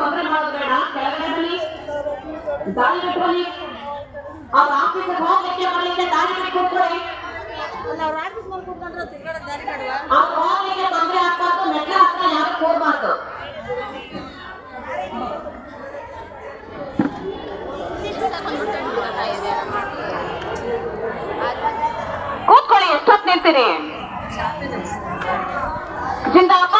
ತೊಂದರೆ ಮಾಡೋದ್ಬೇಡ ಕೆಳಗಡೆ ದಾರಿ ಬಿಟ್ಕೊಳ್ಳಿ ಅವ್ರ ಆಫೀಸ್ ಹೋಗ್ಲಿಕ್ಕೆ ಬರಲಿಕ್ಕೆ ದಾರಿ ಬಿಟ್ಕೊಟ್ಕೊಳ್ಳಿ ಅವ್ರ ಆಫೀಸ್ ಮೇಲೆ ಕೂತ್ಕೊಂಡ್ರೆ ತಿರ್ಗಾಡಕ್ ದಾರಿ ಬೇಡವಾ ಅವ್ರು ಹೋಗ್ಲಿಕ್ಕೆ ತೊಂದರೆ ಆಗ್ಬಾರ್ದು ಮೆಟ್ಲ ಹತ್ರ ಯಾರು ಹೋಗ್ಬಾರ್ದು ಕೂತ್ಕೊಳ್ಳಿ ಎಷ್ಟೊತ್ತು ನಿಂತೀನಿ ಜಿಂದಾಬಾದ್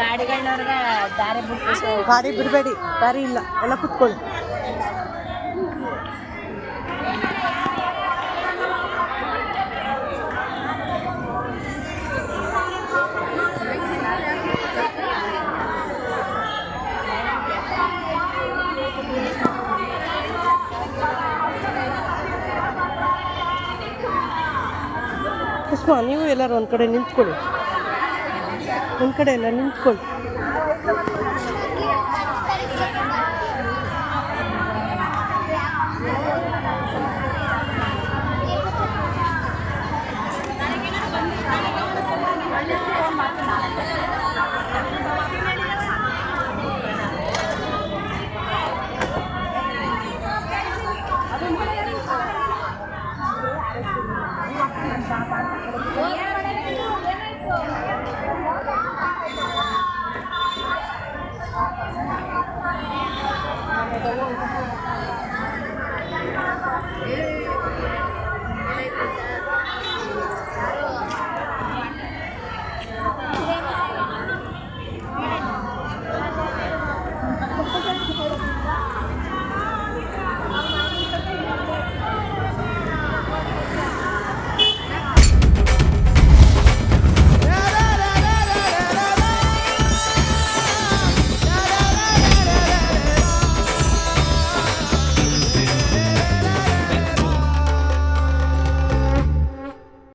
ಗಾಡಿಗಳವ್ರಿಗೆ ದಾರಿ ಬಿಟ್ಟು ದಾರಿ ಬಿಡಬೇಡಿ, ದಾರಿ ಇಲ್ಲ. ಎಲ್ಲ ಕುತ್ಕೊಳ್ಳಿ. ಕುಸುಮ ನೀವು ಎಲ್ಲರೂ ಒಂದು ಕಡೆ ನಿಂತ್ಕೊಳ್ಳಿ. ಒಂದು ಕಡೆ ಎಲ್ಲ ನಿಂತ್ಕೊಳ್ಳಿ.